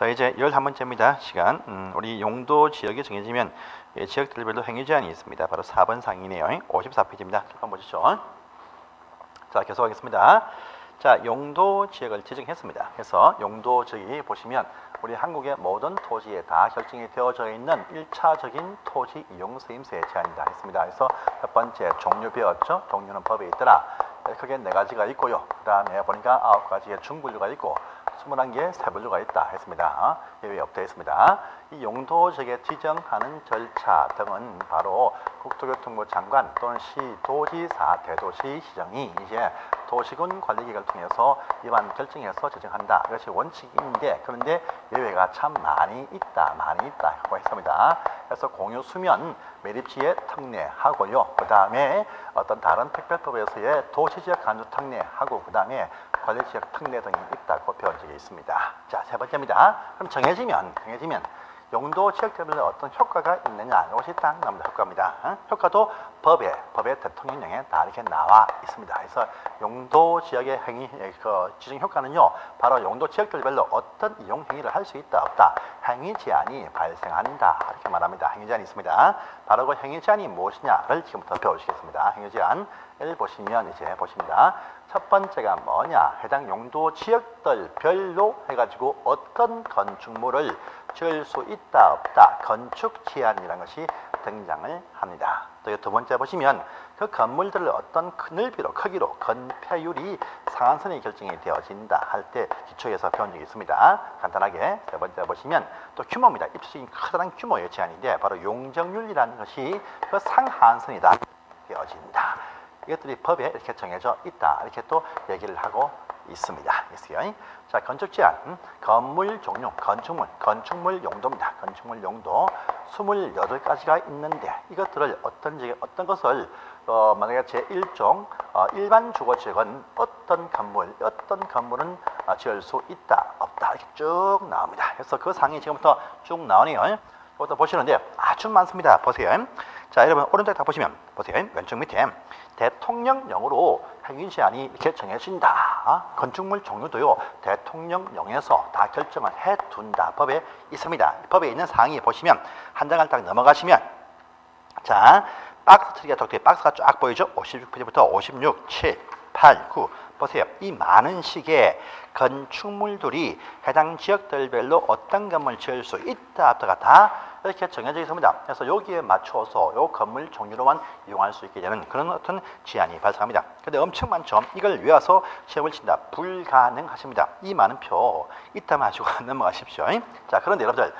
자 이제 11번째입니다. 시간 음, 우리 용도 지역이 정해지면 예, 지역들별로 행위 제한이 있습니다. 바로 4번 상이네요. 54페이지입니다. 한번 보시죠. 자 계속하겠습니다. 자 용도 지역을 지정했습니다. 그래서 용도 지역이 보시면 우리 한국의 모든 토지에 다 결정이 되어져 있는 1차적인 토지 이용 서임세 제한이다 했습니다. 그래서 첫 번째 종류 배웠죠. 종류는 법에 있더라. 크게 네 가지가 있고요. 그 다음에 보니까 아홉 가지의 중분류가 있고 21개의 세분류가 있다 했습니다. 예외 했습니다. 이 용도적에 지정하는 절차 등은 바로 국토교통부 장관 또는 시 도지사 대도시 시정이 이제 도시군 관리계획을 통해서 입안 결정해서 지정한다. 이것이 원칙인데 그런데 예외가 참 많이 있다, 많이 있다고 했습니다. 그래서 공유 수면 매립지에 특례하고요. 그 다음에 어떤 다른 특별법에서의 도시지역 간주 특례하고 그 다음에 관리지역 특례 등이 있다고 배운 적이 있습니다. 자, 세 번째입니다. 그럼 정해지면 정해지면 용도 지역별로 어떤 효과가 있느냐 이것이 딱 나옵니다. 효과입니다. 어? 효과도 법에 법의 대통령령에 다 이렇게 나와 있습니다. 그래서 용도 지역의 행위 그 지정 효과는요 바로 용도 지역별로 어떤 이용 행위를 할 수 있다 없다 행위 제한이 발생한다 이렇게 말합니다. 행위 제한이 있습니다. 바로 그 행위 제한이 무엇이냐를 지금부터 배우시겠습니다. 행위 제한을 보시면 이제 보십니다. 첫 번째가 뭐냐 해당 용도 지역들 별로 해가지고 어떤 건축물을 지을 수 있다 없다 건축 제한이라는 것이 등장을 합니다. 또 두 번째 보시면 그 건물들을 어떤 큰 넓이로 크기로 건폐율이 상한선이 결정이 되어진다 할 때 기초에서 배운 적이 있습니다. 간단하게 세 번째 보시면 또 규모입니다. 입수적인 커다란 규모의 제한인데 바로 용적률이라는 것이 그 상한선이다 되어진다. 이것들이 법에 이렇게 정해져 있다. 이렇게 또 얘기를 하고 있습니다. 있어요. 자, 건축 제한, 음, 건물 종류, 건축물, 건축물 용도입니다. 건축물 용도 28가지가 있는데 이것들을 어떤 어떤 것을 어, 만약에 제1종 어, 일반 주거 지역은 어떤 건물, 어떤 건물은 어, 지을 수 있다, 없다 이렇게 쭉 나옵니다. 그래서 그 상이 지금부터 쭉 나오네요. 이것도 보시는데 아주 많습니다. 보세요. 자, 여러분 오른쪽 다 보시면 보세요. 왼쪽 밑에 대통령령으로 행위 제한이 이렇게 정해진다. 건축물 종류도요. 대통령령에서 다 결정을 해 둔다. 법에 있습니다. 법에 있는 사항이 보시면 한 장을 딱 넘어가시면 자 박스 트리가 독특해 박스가 쫙 보이죠? 56페이지부터 56, 7, 8, 9 보세요. 이 많은 식의 건축물들이 해당 지역들별로 어떤 건물 지을 수 있다 없다가 다 이렇게 정해져 있습니다. 그래서 여기에 맞춰서 요 건물 종류로만 이용할 수 있게 되는 그런 어떤 제한이 발생합니다. 근데 엄청 많죠. 이걸 외워서 시험을 친다. 불가능하십니다. 이 많은 표 이따만 하시고 넘어가십시오. 자, 그런데 여러분들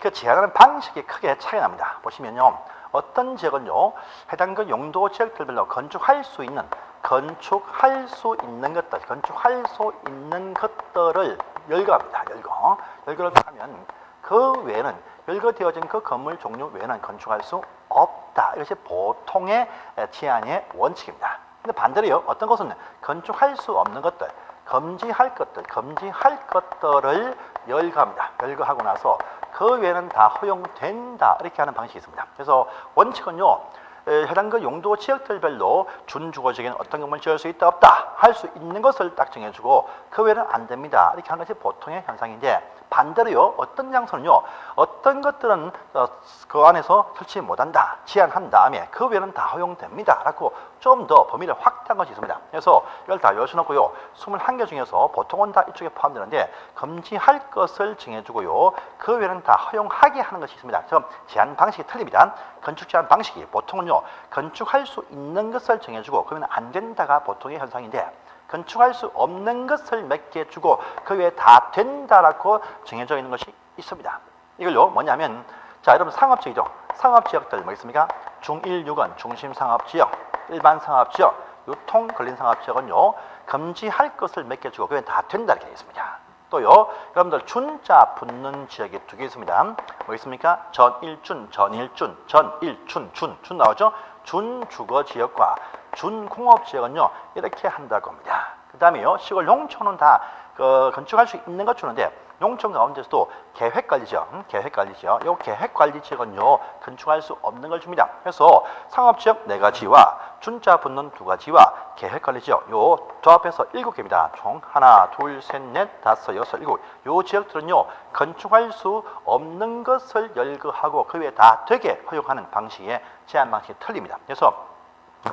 그 제한하는 방식이 크게 차이 납니다. 보시면요. 어떤 지역은요, 해당 그 용도 지역들별로 건축할 수 있는, 건축할 수 있는 것들, 건축할 수 있는 것들을 열거합니다. 열거. 열거를 하면 그 외에는 열거되어진 그 건물 종류 외에는 건축할 수 없다. 이것이 보통의 제한의 원칙입니다. 근데 반대로요, 어떤 것은 건축할 수 없는 것들, 금지할 것들, 금지할 것들을 열거합니다. 열거하고 나서 그 외에는 다 허용된다. 이렇게 하는 방식이 있습니다. 그래서 원칙은요, 에, 해당 그 용도 지역들별로 준주거적인 어떤 건물 지을 수 있다 없다 할 수 있는 것을 딱 정해주고 그 외에는 안 됩니다 이렇게 하는 것이 보통의 현상인데 반대로요 어떤 장소는요 어떤 것들은 어, 그 안에서 설치 못한다 제한한 다음에 그 외에는 다 허용됩니다. 라고 좀 더 범위를 확대한 것이 있습니다. 그래서 이걸 다 열어놓고요 21개 중에서 보통은 다 이쪽에 포함되는데 금지할 것을 정해주고요 그 외에는 다 허용하게 하는 것이 있습니다. 그래서 제한 방식이 틀립니다. 건축 제한 방식이 보통은요 건축할 수 있는 것을 정해주고 그러면 안 된다가 보통의 현상인데 건축할 수 없는 것을 몇 개 주고 그 외에 다 된다라고 정해져 있는 것이 있습니다. 이걸요 뭐냐면 자 여러분 상업지역이죠. 상업지역들 뭐 있습니까? 중1, 6은 중심 상업지역, 일반 상업지역, 유통 걸린 상업지역은요 금지할 것을 몇 개 주고 그 외에 다 된다 이렇게 있습니다. 또요, 여러분들 준자 붙는 지역이 두 개 있습니다. 뭐 있습니까? 전일준, 전일준, 전일춘, 준, 준 나오죠? 준주거 지역과 준공업 지역은요 이렇게 한다고 합니다. 그 다음에요 시골 농촌은 다 그 건축할 수 있는 것 주는데 농촌 가운데서도 계획 관리죠. 음, 계획 관리죠. 이 계획 관리 지역은요 건축할 수 없는 걸 줍니다. 그래서 상업 지역 네 가지와 준자 붙는 두 가지와 계획 관리 지역 요 조합해서 일곱 개입니다. 총 하나, 둘, 셋, 넷, 다섯, 여섯, 일곱. 요 지역들은요 건축할 수 없는 것을 열거하고 그 외에 다 되게 허용하는 방식의 제한 방식이 틀립니다. 그래서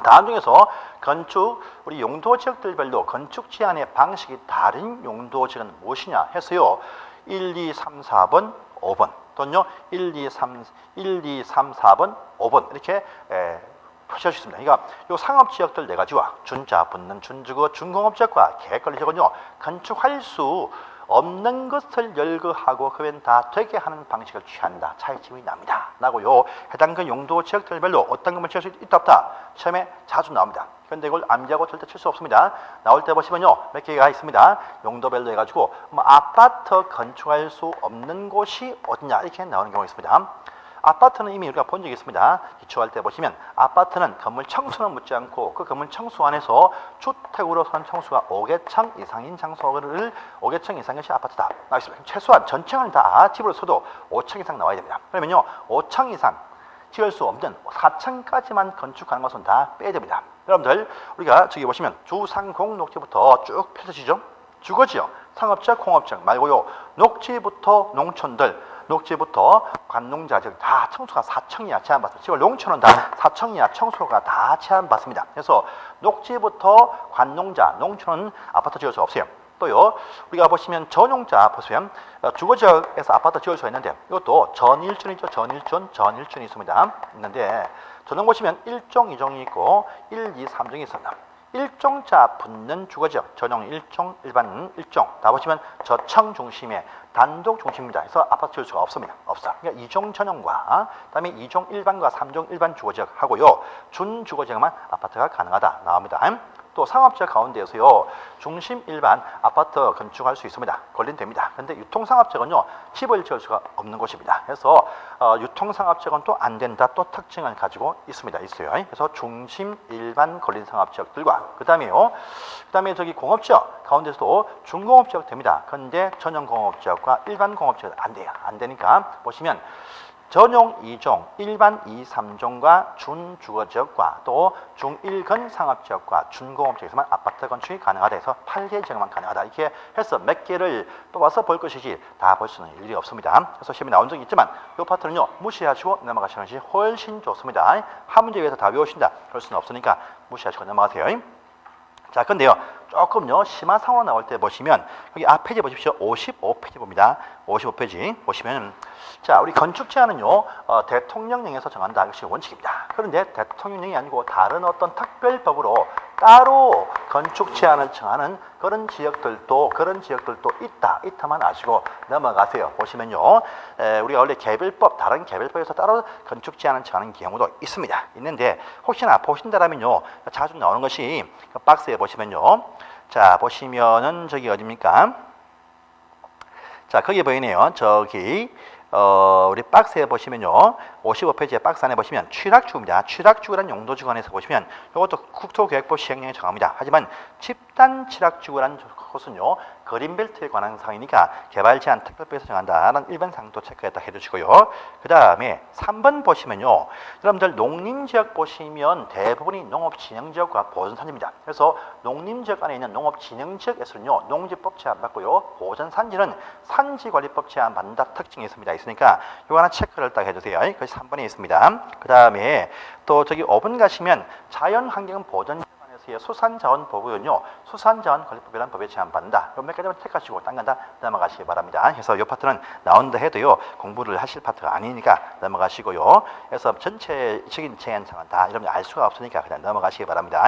다음 중에서 건축 우리 용도 지역들별로 건축 제한의 방식이 다른 용도 지역은 무엇이냐 해서요. 1, 2, 3, 4번, 5번 또는요. 1, 2, 3, 1, 2, 3, 4번, 5번 이렇게 에, 표시할 수 있습니다. 그러니까 요 상업 지역들 네 가지와 준자 붙는 준주거 준공업 지역과 계획 관리 지역은요. 건축 할 수 없는 것을 열거하고 그 외엔 다 되게 하는 방식을 취한다. 차이점이 납니다. 라고요. 해당 그 용도 지역들별로 어떤 것만 칠수 있다 없다. 처음에 자주 나옵니다. 그런데 이걸 암기하고 절대 칠 수 없습니다. 나올 때 보시면요. 몇 개가 있습니다. 용도별로 해가지고 뭐 아파트 건축할 수 없는 곳이 어디냐 이렇게 나오는 경우가 있습니다. 아파트는 이미 우리가 본 적이 있습니다. 기초할 때 보시면 아파트는 건물 청수는 묻지 않고 그 건물 청수 안에서 주택으로 선 청수가 5개층 이상인 장소를 5개층 이상인 것이 아파트다. 나있습니다. 최소한 전층은 다 집으로 서도 5층 이상 나와야 됩니다. 그러면요 5층 이상 지을 수 없는 4층까지만 건축하는 것은 다 빼야 됩니다. 여러분들 우리가 저기 보시면 주상공 녹지부터 쭉 펼쳐지죠. 주거지역, 상업지역, 공업지역 말고요 녹지부터 농촌들 녹지부터 관농자들 다 청소가 4층 이하 제한받습니다. 지금 농촌은 다 4층 이하 청소가 다 제한받습니다. 그래서 녹지부터 관농자, 농촌은 아파트 지을 수 없어요. 또요, 우리가 보시면 전용자 보시면 어, 주거지역에서 아파트 지을 수 있는데 이것도 전일준이죠. 전일준, 전일준이 있습니다. 있는데 전용 보시면 1종, 2종이 있고 1, 2, 3종이 있습니다. 일종자 붙는 주거지역 전용 일종 일반 일종 다 보시면 저층 중심의 단독 중심입니다. 그래서 아파트 지을 수가 없습니다. 없어. 그러니까 이종 전용과 그다음에 이종 일반과 삼종 일반 주거지역 하고요. 준 주거지역만 아파트가 가능하다 나옵니다. 또 상업지역 가운데에서요 중심 일반 아파트 건축할 수 있습니다. 권린됩니다. 그런데 유통상업지역은요 집을 지을 수가 없는 곳입니다. 그래서 어, 유통상업지역은 또 안 된다 또 특징을 가지고 있습니다. 있어요. 그래서 중심 일반 권린상업지역들과 그 다음에요 그 다음에 저기 공업지역 가운데서도 중공업지역 됩니다. 그런데 전용 공업지역과 일반 공업지역 안 돼요. 안 되니까 보시면 전용 2종, 일반 2, 3종과 준주거 지역과 또 중1근 상업 지역과 준공업 지역에서만 아파트 건축이 가능하다 해서 8개 지역만 가능하다. 이렇게 해서 몇 개를 뽑아서 볼 것이지 다 볼 수는 일이 없습니다. 그래서 시험에 나온 적이 있지만 이 파트는요 무시하시고 넘어가시는 것이 훨씬 좋습니다. 한 문제 위해서 다 외우신다. 그럴 수는 없으니까 무시하시고 넘어가세요. 자, 근데요, 조금요, 심한 상황 나올 때 보시면, 여기 앞 페이지 보십시오. 55페이지 봅니다. 55페이지 보시면, 자, 우리 건축 제한은요, 어, 대통령령에서 정한다. 이것이 원칙입니다. 그런데 대통령령이 아니고 다른 어떤 특별법으로 따로 건축 제한을 정하는 그런 지역들도, 그런 지역들도 있다. 있다만 아시고 넘어가세요. 보시면요, 에, 우리가 원래 개별법, 다른 개별법에서 따로 건축 제한을 정하는 경우도 있습니다. 있는데, 혹시나 보신다라면요, 자주 나오는 것이 그 박스에 보시면요. 자, 보시면은 저기 어딥니까? 자, 거기 보이네요. 저기 어, 우리 박스에 보시면요. 55페이지에 박스 안에 보시면 취락주입니다. 취락주라는 용도지관에서 보시면 이것도 국토계획법 시행령에 정합니다. 하지만 집단 취락주라는 것은요. 그린벨트에 관한 사항이니까 개발 제한 특별법에서 정한다는 일반 상도 체크했다 해두시고요. 그 다음에 3번 보시면요. 여러분들 농림지역 보시면 대부분이 농업진흥지역과 보존산지입니다. 그래서 농림지역 안에 있는 농업진흥지역에서는요. 농지법 제한 받고요. 보존산지는 산지관리법 제한 받는다 특징이 있습니다. 있으니까 이거 하나 체크를 딱 해주세요. 그것이 3번에 있습니다. 그 다음에 또 저기 5번 가시면 자연환경 보전 수산자원보호는요 수산자원관리법이라는 법에 제한받는다. 몇 가지만 택하시고 딴 건 다 넘어가시기 바랍니다. 그래서 이 파트는 나온다 해도요 공부를 하실 파트가 아니니까 넘어가시고요. 그래서 전체적인 제한상은 다 여러분 알 수가 없으니까 그냥 넘어가시기 바랍니다.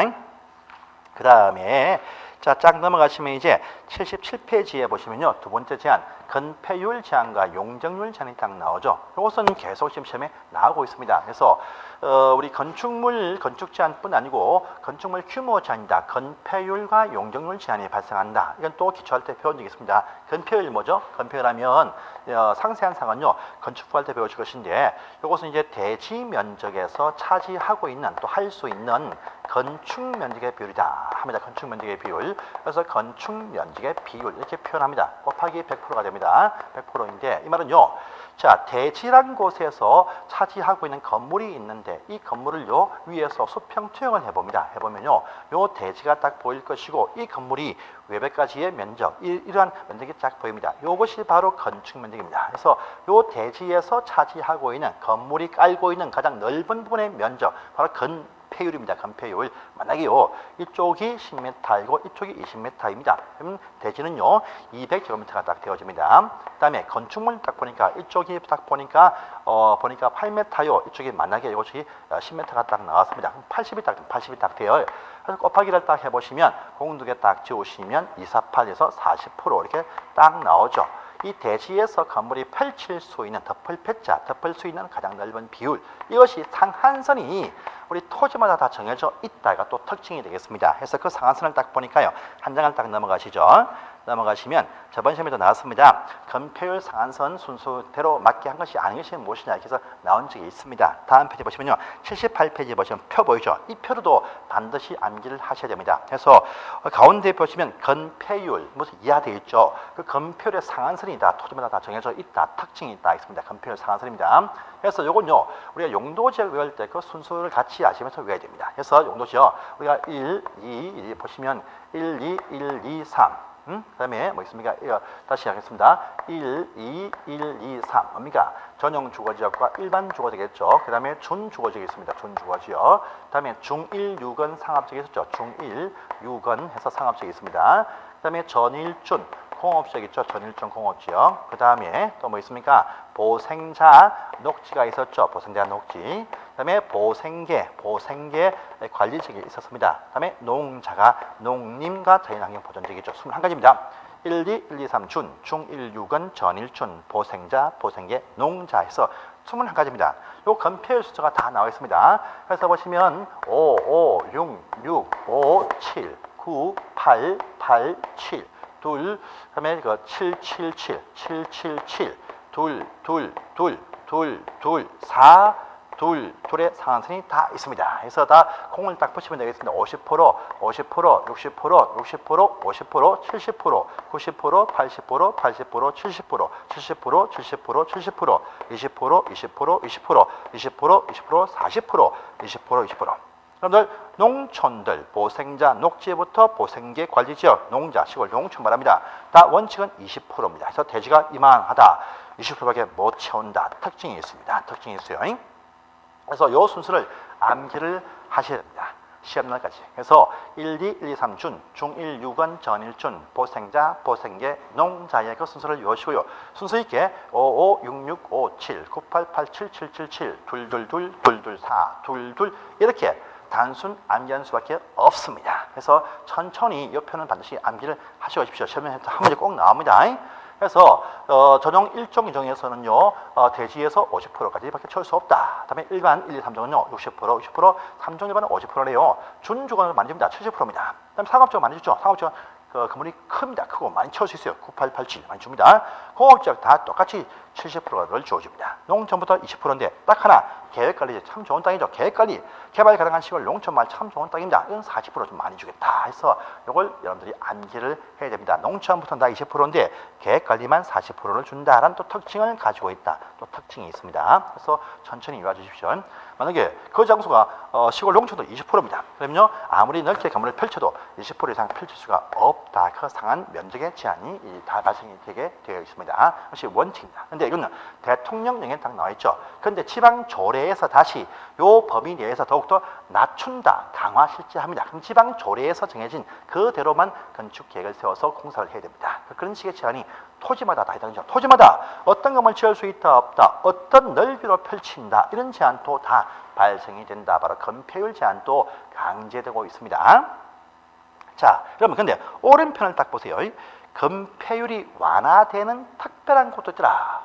그 다음에 자, 쫙 넘어가시면 이제 77페이지에 보시면요. 두 번째 제한, 건폐율 제한과 용적률 제한이 딱 나오죠. 이것은 계속 지금 시험에 나오고 있습니다. 그래서 어, 우리 건축물 건축 제한뿐 아니고 건축물 규모 제한이다. 건폐율과 용적률 제한이 발생한다. 이건 또 기초할 때 배운 적이 있습니다. 건폐율 뭐죠? 건폐율하면 어, 상세한 사항은요. 건축부 할 때 배우실 것인데 이것은 이제 대지 면적에서 차지하고 있는 또 할 수 있는 건축 면적의 비율이다 합니다. 건축 면적의 비율. 비율 그래서 건축 면적의 비율 이렇게 표현합니다. 곱하기 100%가 됩니다. 100%인데 이 말은요. 자, 대지란 곳에서 차지하고 있는 건물이 있는데 이 건물을 요 위에서 수평 투영을 해봅니다. 해보면요, 요 대지가 딱 보일 것이고 이 건물이 외벽까지의 면적 이, 이러한 면적이 딱 보입니다. 요것이 바로 건축 면적입니다. 그래서 요 대지에서 차지하고 있는 건물이 깔고 있는 가장 넓은 부분의 면적 바로 건 폐율입니다. 건폐율. 만약에요, 이쪽이 10m이고 이쪽이 20m입니다. 그럼 대지는요, 200제곱미터가 딱 되어집니다. 그 다음에 건축물 딱 보니까 이쪽이 딱 보니까 어 보니까 8m요. 이쪽이 만약에 이것이 10m가 딱 나왔습니다. 그럼 80이 딱 80이 딱 돼요. 그래서 곱하기를 딱 해보시면 공두 개 딱 지우시면 248에서 40% 이렇게 딱 나오죠. 이 대지에서 건물이 펼칠 수 있는 덮을 패자, 덮을 수 있는 가장 넓은 비율 이것이 상한선이 우리 토지마다 다 정해져 있다가 또 특징이 되겠습니다. 그래서 그 상한선을 딱 보니까요 한 장을 딱 넘어가시죠. 넘어가시면 저번 시험에도 나왔습니다. 건폐율 상한선 순서대로 맞게 한 것이 아닌 것이 무엇이냐 그래서 나온 적이 있습니다. 다음 페이지 보시면요 78페이지 보시면 표 보이죠. 이 표로도 반드시 암기를 하셔야 됩니다. 그래서 가운데 보시면 건폐율 무슨 이하 되어 있죠. 그 건폐율의 상한선이 다 토지마다 다 정해져 있다. 특징이 있다 있습니다. 건폐율 상한선입니다. 그래서 요건요 우리가 용도 지역 외울 때 그 순서를 같이 아시면서 외워야 됩니다. 그래서 용도 지역 우리가 1, 2, 2 보시면 1, 2, 1, 2, 3 음? 그 다음에 뭐 있습니까? 이거 다시 하겠습니다. 1, 2, 1, 2, 3. 뭡니까? 전용 주거지역과 일반 주거지겠죠. 그 다음에 준주거지역이 있습니다. 준주거지역. 그 다음에 중1, 6은 상업지역이 있었죠. 중1, 6은 해서 상업지역이 있습니다. 그 다음에 전일준, 공업지역 있죠. 전일준 공업지역. 그 다음에 또 뭐 있습니까? 보생자 녹지가 있었죠. 보생자 녹지. 그 다음에 보생계, 보생계 관리직이 있었습니다. 그 다음에 농자가 농림과 자연환경 보존직이죠. 21가지입니다. 1, 2, 1, 2, 3, 준, 중, 1, 6은 전일준, 보생자, 보생계, 농자 해서 21가지입니다. 요 건폐율 숫자가 다 나와 있습니다. 그래서 보시면 5, 5, 6, 6, 5, 7, 9, 8, 8, 7, 둘, 그다음에 그 7, 7, 7, 7, 7, 7, 둘, 둘, 둘, 둘, 둘, 4, 둘, 둘의 상한선이 다 있습니다. 그래서 다 공을 딱 붙이면 되겠습니다. 50%, 50%, 60%, 60%, 50%, 70%, 90%, 80%, 80%, 70%, 70%, 70%, 70%, 20%, 20%, 20%, 20%, 20%, 40%, 20%, 20%. 여러분들 농촌들 보생자 녹지부터 보생계 관리지역 농자 시골 농촌 말합니다. 다 원칙은 20%입니다. 그래서 대지가 이만하다 20%밖에 못 채운다 특징이 있습니다. 특징이 있어요. 그래서 요 순서를 암기를 하셔야 됩니다. 시험날까지. 그래서 1, 2, 1, 2, 3 준, 중 1, 6은 전일준, 보생자, 보생계, 농자의 그 순서를 외우시고요. 순서 있게 5, 5, 6, 6, 5, 7, 9, 8, 8, 7, 7, 7, 7, 둘, 둘, 둘, 둘, 둘, 4, 둘, 둘 이렇게 단순 암기하는 수밖에 없습니다. 그래서 천천히 이 표는 반드시 암기를 하시고 오십시오. 시험에 한 문제 꼭 나옵니다. 그래서 어, 전용 1종 이정에서는요 어, 대지에서 50%까지 밖에 채울 수 없다. 그다음에 일반 1, 2, 3종은요 60%, 60%, 3종 일반은 50%래요. 준주거는 만집니다. 70%입니다. 그다음 상업적 많이 주죠. 상업적 그 건물이 큽니다. 크고 많이 채울 수 있어요. 9887 많이 줍니다. 공업지역 다 똑같이 70%를 주어집니다. 농촌부터 20%인데 딱 하나 계획관리 참 좋은 땅이죠. 계획관리 개발 가능한 시골 농촌말 참 좋은 땅입니다. 이건 40%좀 많이 주겠다 해서 이걸 여러분들이 암기를 해야 됩니다. 농촌부터 다 20%인데 계획관리만 40%를 준다라는 또 특징을 가지고 있다. 또 특징이 있습니다. 그래서 천천히 이와 주십시오. 만약에 그 장소가 어, 시골 농촌도 20%입니다. 그러면요 아무리 넓게 건물을 펼쳐도 20% 이상 펼칠 수가 없다. 그 상한 면적의 제한이 이, 다 발생이 되게 되어 있습니다. 그것이 원칙입니다. 근데 이거는 대통령령에 딱 나와 있죠. 그런데 지방 조례에서 다시 요 범위 내에서 더욱더 낮춘다, 강화 실제합니다. 그럼 지방 조례에서 정해진 그대로만 건축 계획을 세워서 공사를 해야 됩니다. 그런 식의 제한이 토지마다 다 해당되죠. 토지마다 어떤 건물 지을 수 있다 없다, 어떤 넓이로 펼친다 이런 제한도 다 발생이 된다. 바로 건폐율 제한도 강제되고 있습니다. 자, 여러분 근데 오른편을 딱 보세요. 건폐율이 완화되는 특별한 곳도 있더라.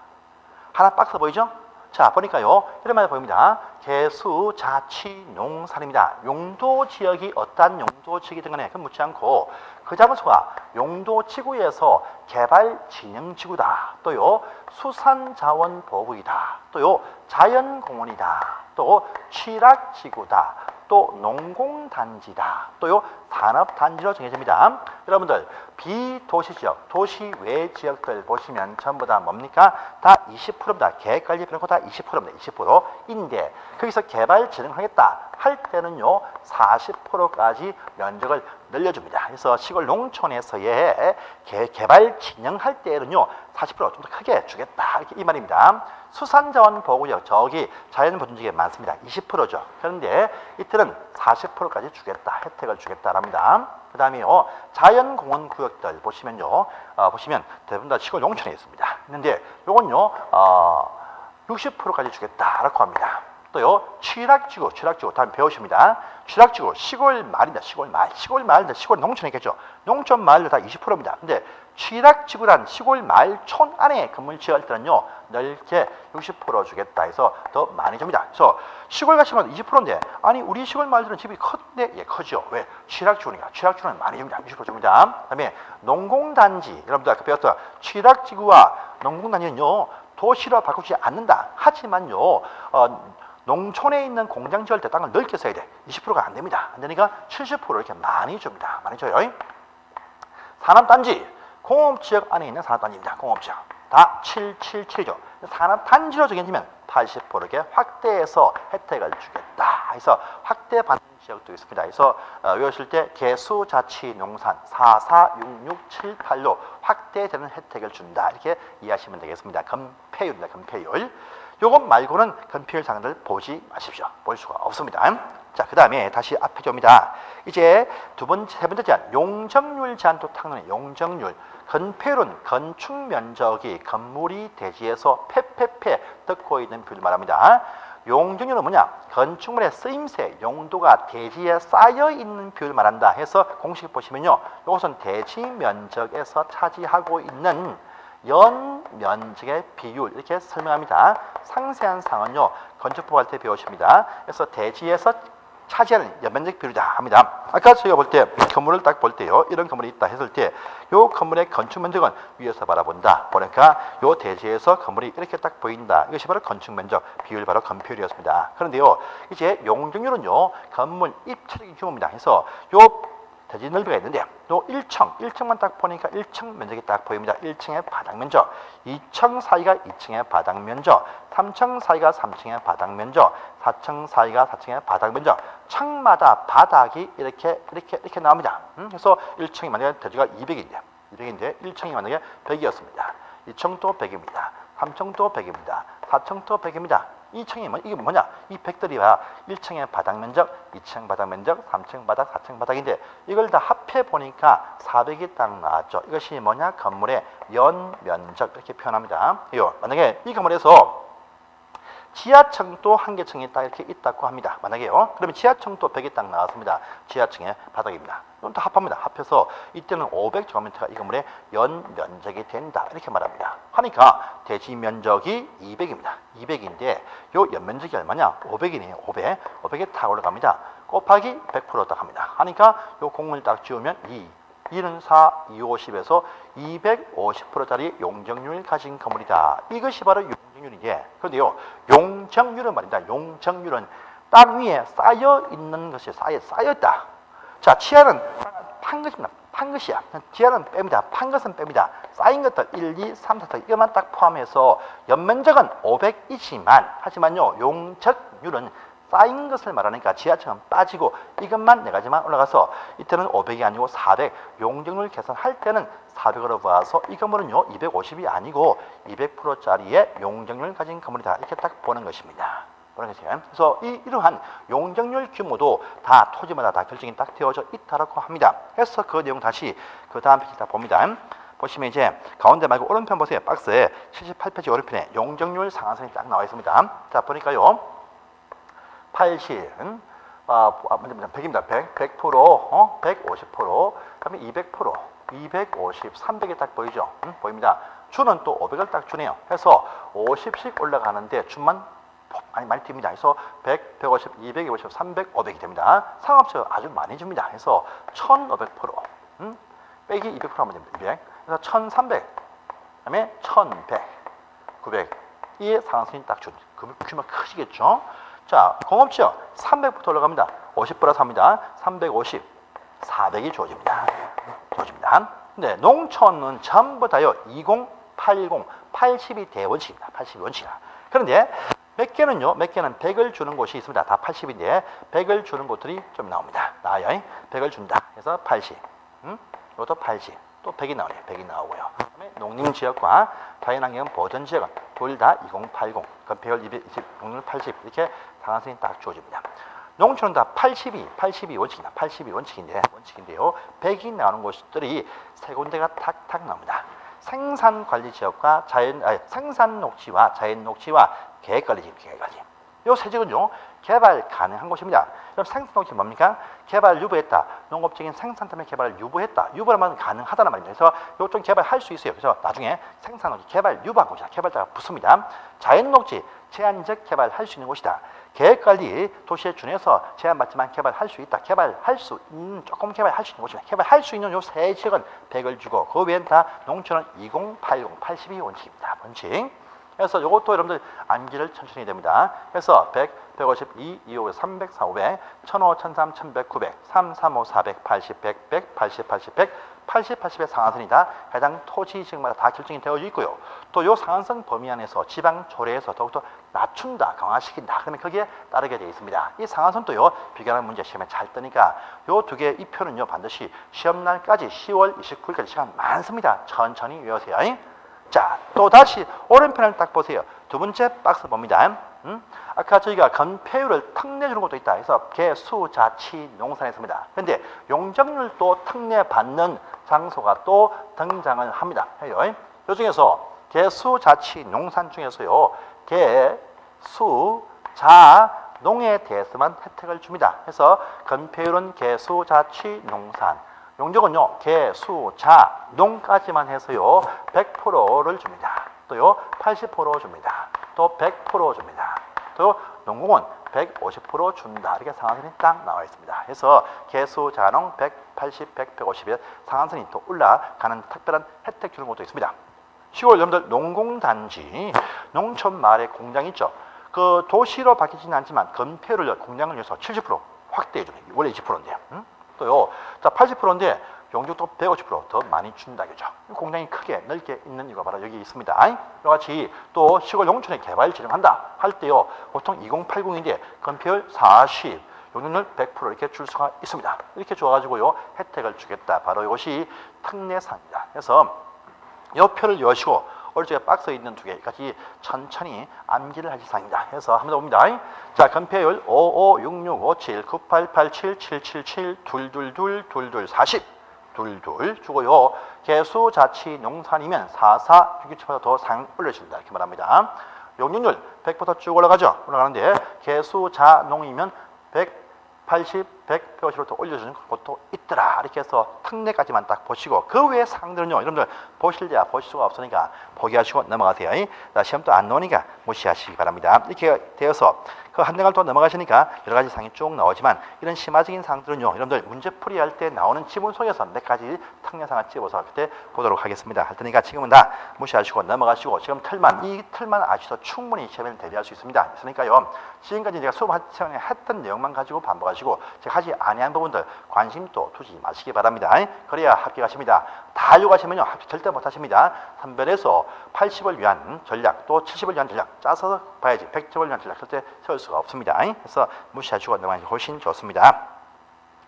하나 박스 보이죠? 자, 보니까요. 이런 말 보입니다. 개수, 자치, 농산입니다. 용도 지역이 어떠한 용도 지역이든 간에 그 묻지 않고 그 장소가 용도 지구에서 개발 진영 지구다. 또요. 수산 자원 보호구이다. 또요. 자연 공원이다. 또 취락 지구다. 또 농공단지다. 또요 산업단지로 정해집니다. 여러분들 비도시 지역, 도시 외 지역들 보시면 전부 다 뭡니까? 다 20%입니다. 계획관리 비용고 다 20%입니다. 20%인데 거기서 개발 진행하겠다 할 때는요 40%까지 면적을 늘려줍니다. 그래서 시골 농촌에서의 개, 개발 진행할 때에는요 40%좀 더 크게 주겠다 이렇게 이 말입니다. 수산자원 보호구역 저기 자연 보존지역에 많습니다. 20%죠. 그런데 이때는 40%까지 주겠다 혜택을 주겠다랍니다. 그 다음에요 자연공원 구역들 보시면요 어, 보시면 대부분 다 시골 농촌에 있습니다. 있는데 요건요 어, 60%까지 주겠다라고 합니다. 또요 취락지구 취락지구 다음 배우십니다. 취락지구 시골 마을입니다. 시골 마을 시골 마을인데 시골 농촌에 있겠죠. 농촌 마을도 다 20%입니다. 근데 취락지구란 시골 마을촌 안에 건물 지을 때는요 넓게 60% 주겠다 해서 더 많이 줍니다. 그래서 시골 가시면 20%인데 아니 우리 시골 마을들은 집이 컸는데 예 커죠. 왜 취락지구니까 취락지구는 많이 줍니다. 60% 줍니다. 그다음에 농공단지 여러분들 아까 배웠던 취락지구와 농공단지는요 도시로 바꾸지 않는다. 하지만요 어, 농촌에 있는 공장 지을 때 땅을 넓게 써야 돼. 20%가 안 됩니다. 안 되니까 70% 이렇게 많이 줍니다. 많이 줘요. 산업단지, 공업지역 안에 있는 산업단지입니다. 공업지역. 다 777조. 산업단지로 정해지면 80% 이렇게 확대해서 혜택을 주겠다. 그래서 확대 받는 지역도 있습니다. 그래서 어, 외우실 때 개수 자치 농산 446678로 확대되는 혜택을 준다. 이렇게 이해하시면 되겠습니다. 금폐율입니다. 금폐율. 요것 말고는 금폐율 상을 보지 마십시오. 볼 수가 없습니다. 자, 그 다음에 다시 앞에 줍니다. 이제 두 번째, 세 번째 제한, 용적률 제한도 탁론의 용적률. 건폐율은 건축 면적이 건물이 대지에서 패패패 듣고 있는 비율을 말합니다. 용적률은 뭐냐? 건축물의 쓰임새, 용도가 대지에 쌓여 있는 비율을 말한다 해서 공식 보시면요. 이것은 대지 면적에서 차지하고 있는 연 면적의 비율 이렇게 설명합니다. 상세한 사항은요 건축법 할 때 배우십니다. 그래서 대지에서 차지하는 연면적 비율이다 합니다. 아까 저희가 볼 때 건물을 딱 볼 때요 이런 건물이 있다 했을 때 요 건물의 건축 면적은 위에서 바라본다. 보니까 요 대지에서 건물이 이렇게 딱 보인다. 이것이 바로 건축 면적 비율 바로 건폐율이었습니다. 그런데요 이제 용적률은요 건물 입체적인 규모입니다. 그래서 요 대지 넓이가 있는데 요 1층, 1층만 딱 보니까 1층 면적이 딱 보입니다. 1층의 바닥 면적, 2층 사이가 2층의 바닥 면적, 3층 사이가 3층의 바닥 면적, 4층 사이가 4층의 바닥 면적, 층마다 바닥이 이렇게 이렇게 이렇게 나옵니다. 음? 그래서 1층이 만약에 대지가 200인데 200인데 1층이 만약에 100이었습니다. 2층도 100입니다. 3층도 100입니다. 4층도 100입니다. 2층이 뭐 이게 뭐냐? 이 백들이와 1층의 바닥 면적, 2층 바닥 면적, 3층 바닥, 4층 바닥인데 이걸 다 합해 보니까 400이 딱 나왔죠. 이것이 뭐냐? 건물의 연 면적 이렇게 표현합니다. 요 만약에 이 건물에서 지하층도 한 개층이 딱 이렇게 있다고 합니다. 만약에요. 그러면 지하층도 100이 딱 나왔습니다. 지하층의 바닥입니다. 이건 다 합합니다. 합해서 이때는 500제곱미터가 이 건물의 연 면적이 된다. 이렇게 말합니다. 하니까 대지 면적이 200입니다. 200인데 요 연면적이 얼마냐? 500이네요. 500. 500에 탁 올라갑니다. 곱하기 100%딱 합니다. 하니까 요 공을 딱 지우면 2. 2는 4, 2, 50에서 250%짜리 용적률을 가진 건물이다. 이것이 바로 용적률이지. 그런데요, 용적률은 말입니다. 용적률은 땅 위에 쌓여 있는 것이 쌓여 쌓였다. 자, 치아는 판 것입니다. 판 것이야. 지하는 뺍니다. 판 것은 뺍니다. 쌓인 것들 1, 2, 3, 4, 4 이것만 딱 포함해서 연면적은 500이지만 하지만요 용적률은 쌓인 것을 말하니까 지하층은 빠지고 이것만 네 가지만 올라가서 이때는 500이 아니고 400 용적률 계산할 때는 400으로 봐서 이 건물은요 250이 아니고 200%짜리의 용적률을 가진 건물이다 이렇게 딱 보는 것입니다. 그래서 이, 이러한 용적률 규모도 다 토지마다 다 결정이 딱 되어져 있다라고 합니다. 그래서 그 내용 다시 그 다음 페이지 다 봅니다. 보시면 이제 가운데 말고 오른편 보세요. 박스에 78페이지 오른편에 용적률 상한선이 딱 나와 있습니다. 자 보니까요. 80, 아, 먼저 100입니다. 100, 100%, 어? 150%, 그다음에 200%, 250, 300이 딱 보이죠? 응? 보입니다. 주는 또 500을 딱 주네요. 해서 50씩 올라가는데 주만 많이 많이 뜁니다. 그래서 100, 150, 250, 300, 500이 됩니다. 상업적 아주 많이 줍니다. 그래서 1,500%, 음? 빼기 200% 하면 됩니다. 200. 그래서 1,300, 그다음에 1,100, 900. 이에 상한선이 딱 준. 그 규모 크시겠죠? 자, 공업지역 300부터 올라갑니다. 50 플러스 합니다. 350, 400이 주어집니다. 주어집니다. 근데 농촌은 전부 다요 20, 80, 80이 대원칙입니다. 80이 원칙이다. 그런데 몇 개는요, 몇 개는 100을 주는 곳이 있습니다. 다 80인데 100을 주는 곳들이 좀 나옵니다. 나와요. 100을 준다. 그래서 80. 음? 이것도 80. 또 100이 나오네요. 100이 나오고요. 그다음에 농림지역과 자연환경 보전지역은 둘 다 2080, 건폐율 220, 농률 80 이렇게 상한선이 딱 주어집니다. 농촌은 다 82, 82 원칙이다. 82 원칙인데 원칙인데요. 100이 나오는 곳들이 세 군데가 탁탁 나옵니다. 생산 관리 지역과 자연 아니, 생산 녹지와 자연 녹지와 계획 관리 지역, 계획 관리. 요 세 지역은요 개발 가능한 곳입니다. 그럼 생산 녹지 뭡니까? 개발 유보했다. 농업적인 생산 때문에 개발을 유보했다. 유보라면 가능하다는 말입니다. 그래서 요쪽 개발할 수 있어요. 그래서 나중에 생산 녹지 개발 유보한 곳이다. 개발자가 붙습니다. 자연 녹지 제한적 개발할 수 있는 곳이다. 계획 관리 도시에 준해서 제한받지만 개발할 수 있다. 개발할 수 있는 조금 개발할 수 있는 곳이다. 개발할 수 있는 요세 지역은 100을 주고 그 외엔 다 농촌은 20, 80, 82 원칙입니다. 원칙. 그래서 이것도 여러분들 암기를 천천히 됩니다. 그래서 100, 150, 2, 2, 5, 300, 4, 500, 1005, 1003, 1100, 900, 3, 3, 5, 400, 80, 100, 100, 80, 80, 100, 80, 80의 상한선이다. 해당 토지 지역마다 다 결정이 되어 있고요. 또 요 상한선 범위 안에서 지방 조례에서 더욱더 낮춘다, 강화시킨다. 그러면 거기에 따르게 되어 있습니다. 이 상한선도요 비교하는 문제 시험에 잘 뜨니까 요 두개이 표는요 반드시 시험 날까지 10월 29일까지 시간 많습니다. 천천히 외우세요. 자, 또 다시 오른편을 딱 보세요. 두 번째 박스 봅니다. 음? 아까 저희가 건폐율을 턱내주는 것도 있다. 해서 개 수 자치 농산했습니다. 그런데 용적률도 턱내받는 장소가 또 등장을 합니다. 해요. 요 중에서 개수 자치 농산 중에서요. 개수 자 농에 대해서만 혜택을 줍니다. 그래서 건폐율은 개수 자치 농산 용적은요, 개, 수, 자, 농까지만 해서요, 100%를 줍니다. 또요, 80% 줍니다. 또 100% 줍니다. 또 농공은 150% 준다. 이렇게 상한선이 딱 나와 있습니다. 그래서 개수, 자농 180, 100, 150에 상한선이 또 올라가는 특별한 혜택 주는 것도 있습니다. 시골 여러분들 농공단지, 농촌 마을에 공장 있죠. 그 도시로 바뀌지는 않지만 건폐율을 공장을 위해서 70% 확대해 줍니다. 원래 20%인데요. 음? 또요. 자, 80%인데 용적도 150%더 많이 준다 그죠. 공장이 크게 넓게 있는 이유가 바로 여기 있습니다. 이와 같이 또 시골 농촌에 개발 진행한다 할 때요. 보통 2080인데 건폐율 40, 용적률 100% 이렇게 줄 수가 있습니다. 이렇게 줘가지고요 혜택을 주겠다. 바로 이것이 특례사입니다. 그래서 이 표를 여시고 오른쪽에 박스에 있는 두 개까지 천천히 암기를 하실 상입니다. 해서 한번 더 봅니다. 자, 건폐율 55, 66, 57, 98, 87, 777, 222, 22, 40, 22 주고요. 개수 자치 농산이면 44, 627보다 더상 올려줍니다. 이렇게 말합니다. 용률 100부터 쭉 올라가죠. 올라가는데 개수 자 농이면 180, 100, 150로 더 올려주는 것도 있더라. 이렇게 해서 특례까지만 딱 보시고 그 외의 상들은요. 여러분들 보실 때야 보실 수가 없으니까 포기하시고 넘어가세요. 자, 시험도 안 나오니까 무시하시기 바랍니다. 이렇게 되어서 그 한 대갈 또 넘어가시니까 여러 가지 상이 쭉 나오지만 이런 심화적인 상들은요. 여러분들 문제풀이 할 때 나오는 지문 속에서 몇 가지 특례상을 찍어서 그때 보도록 하겠습니다. 할 테니까 지금은 다 무시하시고 넘어가시고 지금 틀만 이 틀만 아셔도 충분히 시험에 대비할 수 있습니다. 그러니까요. 지금까지 제가 수업 시간에 했던 내용만 가지고 반복하시고 제가 하지 아니한 부분들 관심도 두지 마시기 바랍니다. 그래야 합격하십니다. 다 하려고 하시면요. 합격 절대 못 하십니다. 선별해서 80을 위한 전략 또 70을 위한 전략 짜서 봐야지 100점을 위한 전략 절대 세울 수가 없습니다. 그래서 무시하시고 넘어가는 게 훨씬 좋습니다.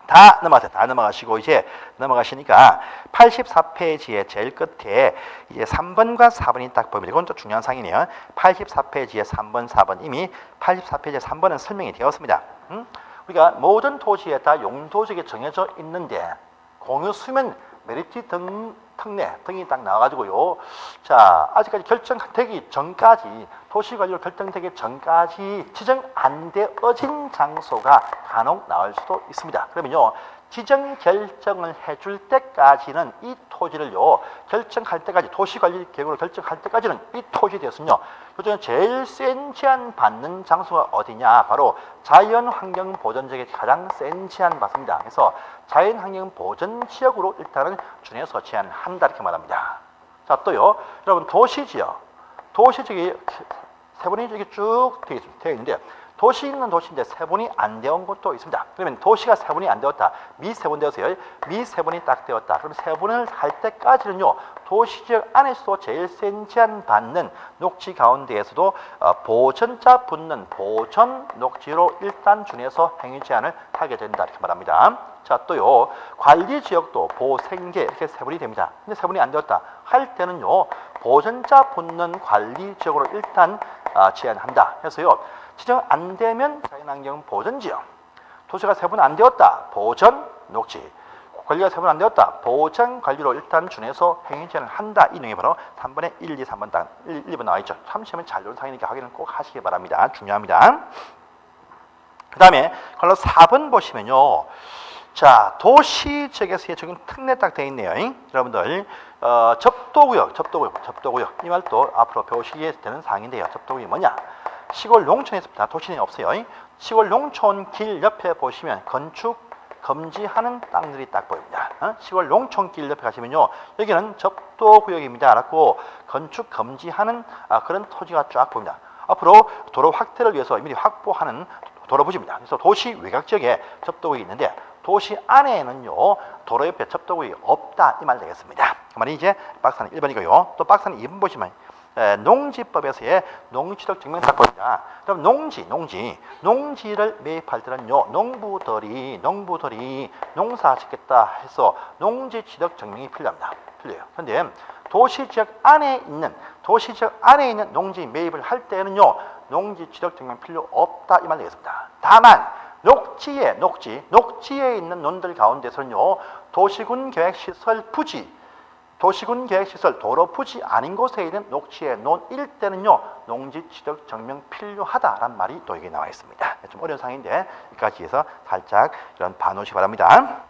다 넘어가세요. 다 넘어가시고 이제 넘어가시니까 84페이지의 제일 끝에 이제 3번과 4번이 딱 보입니다. 이건 또 중요한 상이네요. 84페이지의 3번, 4번 이미 84페이지의 3번은 설명이 되었습니다. 음? 우리가 모든 도시에 다 용도적이 정해져 있는데 공유 수면 메리트 등 특례 등이 딱 나와가지고요. 자 아직까지 결정되기 전까지 도시관리로 결정되기 전까지 지정 안 되어진 장소가 간혹 나올 수도 있습니다. 그러면요. 지정 결정을 해줄 때까지는 이 토지를요 결정할 때까지 도시관리 계획을 결정할 때까지는 이 토지에 대해서는요 그중에 제일 센 제한 받는 장소가 어디냐 바로 자연환경 보전 지역이 가장 센 제한 받습니다. 그래서 자연환경 보전 지역으로 일단은 준해서 제한한다 이렇게 말합니다. 자 또요 여러분 도시 지역 도시 지역이 세 번이 이렇게 쭉 되어 있습니다. 되어 있는데 도시 있는 도시인데 세분이 안 되온 곳도 있습니다. 그러면 도시가 세분이 안 되었다. 미세분 되었어요. 미세분이 딱 되었다. 그럼 세분을 할 때까지는요. 도시 지역 안에서도 제일 센 제한 받는 녹지 가운데에서도 어, 보전자 붙는 보전 녹지로 일단 준해서 행위 제한을 하게 된다 이렇게 말합니다. 자 또요 관리 지역도 보생계 이렇게 세분이 됩니다. 근데 세분이 안 되었다 할 때는요 보전자 붙는 관리 지역으로 일단 아, 제한한다 해서요 지정 안 되면 자연환경 보전 지역 도시가 세분 안 되었다 보전 녹지 관리가 세분 안 되었다 보전 관리로 일단 준해서 행위 제한을 한다 이 내용이 바로 3번에 1, 2, 3번 당 1, 1번 나와 있죠. 참시험은 잘 나온 상이니까 확인을 꼭 하시기 바랍니다. 중요합니다. 그 다음에 걸로 4번 보시면요. 자, 도시 지역에서의 적용 특례 딱 되어 있네요. 잉? 여러분들, 어, 접도구역, 접도구역, 접도구역. 이 말도 앞으로 배우시게 되는 사항인데요. 접도구역이 뭐냐? 시골 농촌에 있습니다. 도시는 없어요. 잉? 시골 농촌 길 옆에 보시면 건축 금지하는 땅들이 딱 보입니다. 어? 시골 농촌 길 옆에 가시면요. 여기는 접도구역입니다. 알았고, 건축 금지하는 아, 그런 토지가 쫙 보입니다. 앞으로 도로 확대를 위해서 미리 확보하는 도로 부지입니다. 그래서 도시 외곽 지역에 접도구역이 있는데 도시 안에는요 도로 옆에 접도구역이 없다 이 말 되겠습니다. 그 말이 이제 박사는 1번이고요. 또 박사는 2번 보시면 에, 농지법에서의 농지적 증명 딱 보입니다. 그럼 농지, 농지, 농지를 매입할 때는요 농부들이 농부들이 농사 짓겠다 해서 농지 지적 증명이 필요합니다. 필요해요. 그런데 도시 지역 안에 있는 도시 지역 안에 있는 농지 매입을 할 때는요 농지 지적 증명 필요 없다 이 말 되겠습니다. 다만 녹지에 녹지 녹지에 있는 논들 가운데서는요 도시군 계획 시설 부지 도시군 계획 시설 도로 부지 아닌 곳에 있는 녹지의 논일 때는요 농지 지적 증명 필요하다란 말이 또 여기 나와 있습니다. 좀 어려운 상인데 여기까지 해서 살짝 이런 반오시 바랍니다.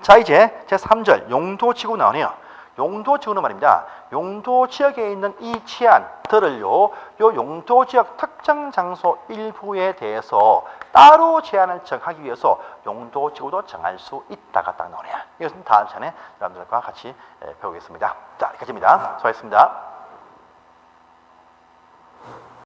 자 이제 제 3절 용도지구 나오네요. 용도 지구는 말입니다. 용도 지역에 있는 이 치안들을요, 요 용도 지역 특정 장소 일부에 대해서 따로 제한을 정하기 위해서 용도 지구도 정할 수 있다가 딱 나오네요. 이것은 다음 시간에 여러분들과 같이 예, 배우겠습니다. 자, 여기까지입니다. 수고하셨습니다.